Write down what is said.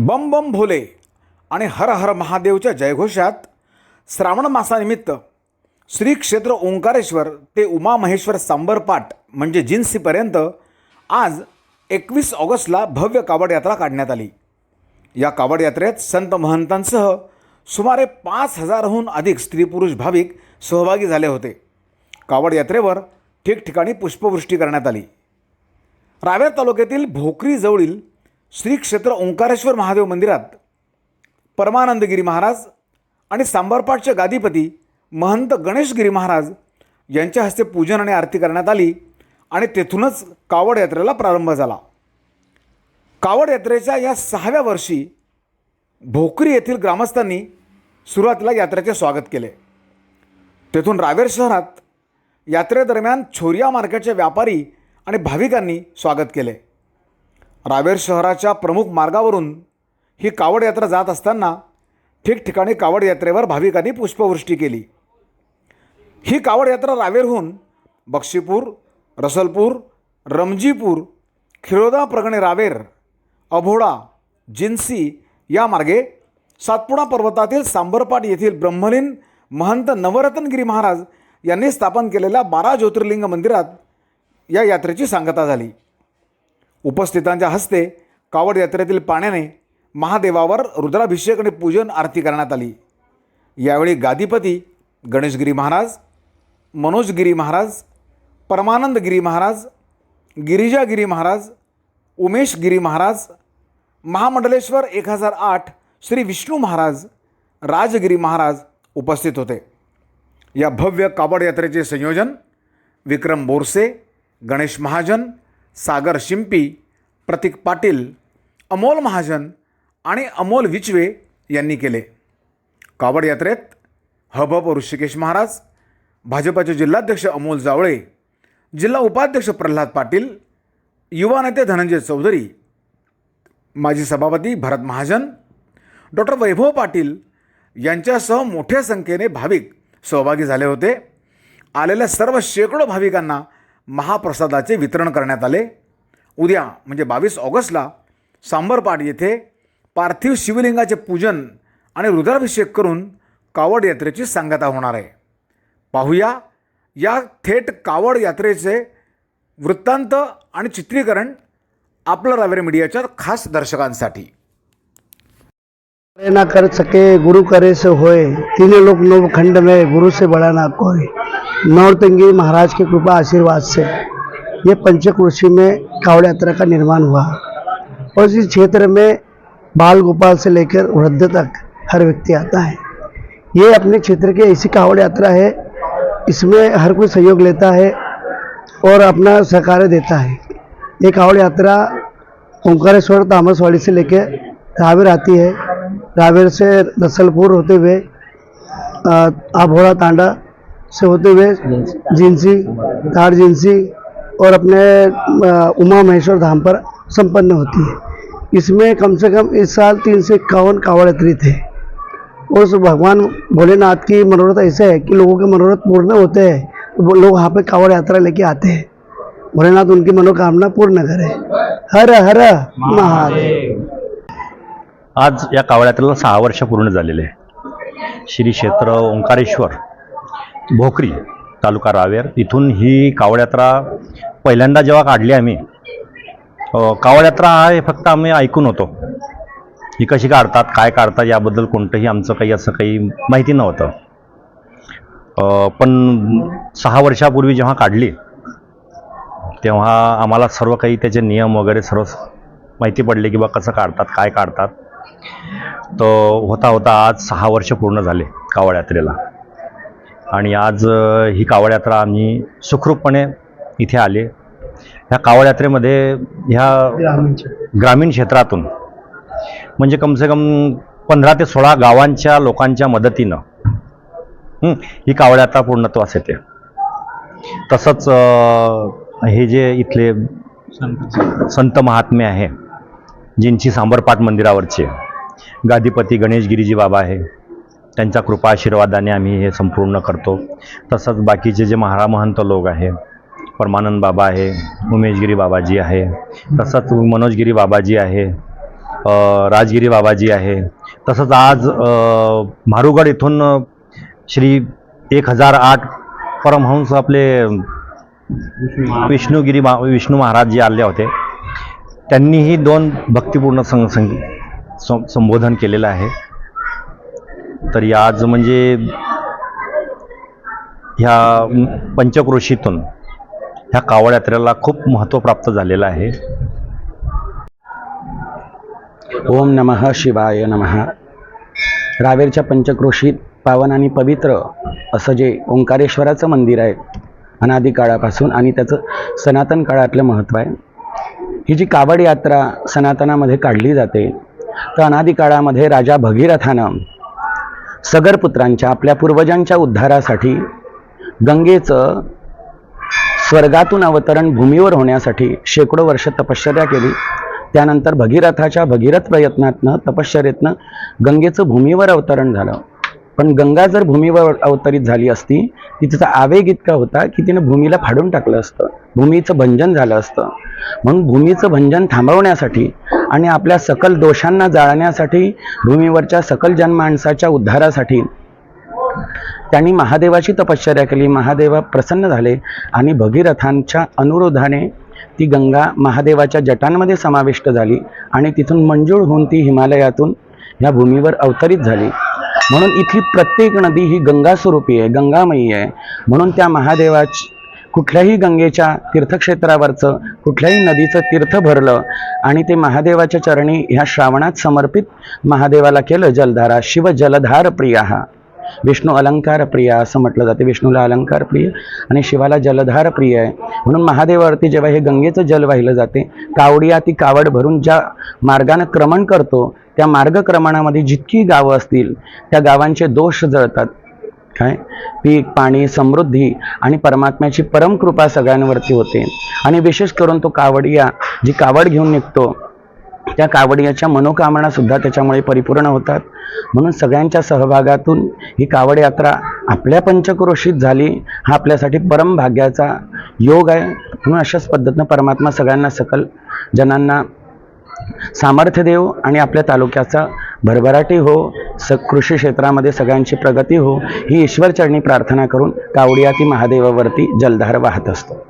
बम बम भोले आणि हर हर महादेवच्या जयघोषात श्रावण मासानिमित्त श्री क्षेत्र ओंकारेश्वर ते उमा महेश्वर सांबरपाट म्हणजे जिन्सीपर्यंत आज एकवीस ऑगस्टला भव्य कावड यात्रा काढण्यात आली. या कावड यात्रेत संत महंतांसह सुमारे पाच हजारहून अधिक स्त्री पुरुष भाविक सहभागी झाले होते. कावड यात्रेवर ठिकठिकाणी पुष्पवृष्टी करण्यात आली. रावेर तालुक्यातील भोकरीजवळील श्री क्षेत्र ओंकारेश्वर महादेव मंदिरात परमानंदगिरी महाराज आणि सांबरपाटचे गादीपती महंत गणेशगिरी महाराज यांच्या हस्ते पूजन आणि आरती करण्यात आली आणि तेथूनच कावड यात्रेला प्रारंभ झाला. कावड यात्रेच्या या सहाव्या वर्षी भोकरी येथील ग्रामस्थांनी सुरुवातीला यात्रेचे स्वागत केले. तेथून रावेर शहरात यात्रेदरम्यान छोरिया मार्केटचे व्यापारी आणि भाविकांनी स्वागत केले. रावेर शहराच्या प्रमुख मार्गावरून ही कावड यात्रा जात असताना ठिकठिकाणी कावड यात्रेवर भाविकांनी पुष्पवृष्टी केली. ही कावड यात्रा रावेरहून बक्षीपूर रसलपूर रमजीपूर खिरोदा प्रगणे रावेर अभोडा जिन्सी या मार्गे सातपुडा पर्वतातील सांबरपाट येथील ब्रह्मलीन महंत नवरत्नगिरी महाराज यांनी स्थापन केलेल्या बारा ज्योतिर्लिंग मंदिरात या यात्रेची सांगता झाली. उपस्थितांच्या हस्ते कावड यात्रेतील पाण्याने महादेवावर रुद्राभिषेक आणि पूजन आरती करण्यात आली. यावेळी गादीपती गणेशगिरी महाराज मनोजगिरी महाराज परमानंदगिरी महाराज गिरिजागिरी महाराज उमेशगिरी महाराज महामंडलेश्वर एक हजार आठ श्री विष्णू महाराज राजगिरी महाराज उपस्थित होते. या भव्य कावड यात्रेचे संयोजन विक्रम बोरसे गणेश महाजन सागर शिंपी प्रतीक पाटील अमोल महाजन आणि अमोल विचवे यांनी केले. कावड यात्रेत हबप ऋषिकेश महाराज भाजपाचे जिल्हाध्यक्ष अमोल जावळे जिल्हा उपाध्यक्ष प्रल्हाद पाटील युवा नेते धनंजय चौधरी माजी सभापती भरत महाजन डॉक्टर वैभव पाटील यांच्यासह मोठ्या संख्येने भाविक सहभागी झाले होते. आलेल्या सर्व शेकडो भाविकांना महाप्रसादाचे वितरण करण्यात आले. उद्या म्हणजे बावीस ऑगस्टला सांबरपाट येथे पार्थिव शिवलिंगाचे पूजन आणि रुद्राभिषेक करून कावड यात्रेची सांगता होणार आहे. पाहूया या थेट कावड यात्रेचे वृत्तांत आणि चित्रीकरण आपलं रावेर मीडियाच्या खास दर्शकांसाठी. ना कर सके गुरु करे से होए तीनों लोग नव खंड में गुरु से बड़ा ना कोई। नौरतंगी महाराज की कृपा आशीर्वाद से। ये पंचक्रोशी में कावड़ यात्रा का निर्माण हुआ। और इस क्षेत्र में बाल गोपाल से लेकर वृद्ध तक हर व्यक्ति आता है। ये अपने क्षेत्र की ऐसी कावड़ यात्रा है इसमें हर कोई सहयोग लेता है और अपना सहकार्य देता है। ये कावड़ यात्रा ओंकारेश्वर तामसवाड़ी से लेकर रावेर आती है। रावेर से रसलपुर होते हुए आभोड़ा तांडा से होते हुए जिनसी तार जिनसी और अपने उमा महेश्वर धाम पर संपन्न होती है। इसमें कम से कम इस साल तीन से इक्यावन कावड़ यात्री थे। और भगवान भोलेनाथ की मनोरथ ऐसे है कि लोगों के मनोरथ पूर्ण होते हैं तो वो लोग वहाँ पे कावड़ यात्रा लेके आते हैं। भोलेनाथ उनकी मनोकामना पूर्ण करे। हर हर महादेव। आज या कावड यात्रेला सहा वर्ष पूर्ण झालेले आहे. श्री क्षेत्र ओंकारेश्वर भोकरी तालुका रावेर. इथून ही कावळयात्रा पहिल्यांदा जेव्हा काढली आम्ही कावडयात्रा कावळयात्रा हा हे फक्त आम्ही ऐकून होतो. ही कशी काढतात काय काढतात याबद्दल कोणतंही आमचं काही असं काही माहिती नव्हतं. पण सहा वर्षापूर्वी जेव्हा काढली तेव्हा आम्हाला सर्व काही त्याचे नियम वगैरे सर्व माहिती पडले की बा कसं काढतात काय काढतात. तर होता होता आज सहा वर्ष पूर्ण झाले कावड यात्रेला आणि आज ही कावड यात्रा आम्ही सुखरूपपणे इथे आले. ह्या कावड यात्रेमध्ये ह्या ग्रामीण क्षेत्रातून म्हणजे कमसे कम पंधरा ते सोळा गावांच्या लोकांच्या मदतीनं ही कावड यात्रा पूर्णत्वास येते. तसंच हे जे इथले संत महात्मे आहे जिंची सांबरपाट मंदिरावरचे गादीपती गणेश गिरीजी बाबा आहे त्यांच्या कृपा आशीर्वादाने आम्ही हे संपूर्ण करतो. तसंच बाकीचे जे महारा महंत लोक आहे परमानंद बाबा आहे उमेशगिरी बाबाजी आहे तसंच मनोजगिरी बाबाजी आहे राजगिरी बाबाजी आहे तसंच आज मारुगड इथून श्री एक हजार आठ परमहंस आपले विष्णुगिरी मा विष्णू महाराज जे आले होते त्यांनीही दोन भक्तिपूर्ण सं संग सं- संबोधन केलेलं आहे. तर आज म्हणजे ह्या पंचक्रोशीतून ह्या कावड यात्रेला खूप महत्त्व प्राप्त झालेलं आहे. ओम नमः शिवाय नमः. रावेरच्या पंचक्रोशीत पावन आणि पवित्र असं जे ओंकारेश्वराचं मंदिर आहे अनादी काळापासून आणि त्याचं सनातन काळातलं महत्त्व आहे. ही जी कावड यात्रा सनातनामध्ये काढली जाते तर अनादी काळामध्ये राजा भगीरथानं सगरपुत्रांच्या आपल्या पूर्वजांच्या उद्धारासाठी गंगेचं स्वर्गातून अवतरण भूमीवर होण्यासाठी शेकडो वर्ष तपश्चर्या केली. त्यानंतर भगीरथाच्या भगीरथ प्रयत्नातनं तपश्चर्येतनं गंगेचं भूमीवर अवतरण झालं. पण गंगा जर भूमीवर अवतरित झाली असती ती तिचा आवेग इतका होता की तिनं भूमीला फाडून टाकलं असतं. भूमीचं भंजन झालं असतं. म्हणून भूमीचं भंजन थांबवण्यासाठी आणि आपल्या सकल दोषांना जाळण्यासाठी भूमीवरच्या सकल जनमाणसाच्या उद्धारासाठी. त्यांनी महादेवाची तपश्चर्या केली. महादेवा प्रसन्न झाले आणि भगीरथांच्या अनुरोधाने ती गंगा महादेवाच्या जटांमध्ये समाविष्ट झाली आणि तिथून मंजूळ होऊन ती हिमालयातून ह्या भूमीवर अवतरित झाली. म्हणून इथली प्रत्येक नदी ही गंगा स्वरूपी आहे गंगामयी आहे. म्हणून त्या महादेवाची कुठल्याही गंगेच्या तीर्थक्षेत्रावरचं कुठल्याही नदीचं तीर्थ भरलं आणि ते महादेवाच्या चरणी ह्या श्रावणात समर्पित महादेवाला केलं जलधारा शिव जलधार प्रिया. हा विष्णू अलंकार प्रिय असं म्हटलं जाते. विष्णूला अलंकार प्रिय आणि शिवाला जलधार प्रिय आहे. म्हणून महादेवावरती जेव्हा हे गंगेचं जल वाहिलं जाते कावडिया ती कावड भरून ज्या मार्गानं क्रमण करतो त्या मार्गक्रमणामध्ये जितकी गावं असतील त्या गावांचे दोष जळतात. काय पीक पाणी समृद्धी आणि परमात्म्याची परमकृपा सगळ्यांवरती होते. आणि विशेष करून तो कावडिया जी कावड घेऊन निघतो त्या कावडियाच्या मनोकामनासुद्धा त्याच्यामुळे परिपूर्ण होतात. म्हणून सगळ्यांच्या सहभागातून ही कावड यात्रा आपल्या पंचक्रोशीत झाली हा आपल्यासाठी परम भाग्याचा योग आहे. म्हणून अशाच पद्धतीनं परमात्मा सगळ्यांना सकल जनांना सामर्थ्य देव आणि आपल्या तालुक्याचा भरभराटी हो स कृषी क्षेत्रामध्ये सगळ्यांची प्रगती हो ही ईश्वरचरणी प्रार्थना करून कावडियाती महादेवावरती जलधार वाहत असतो.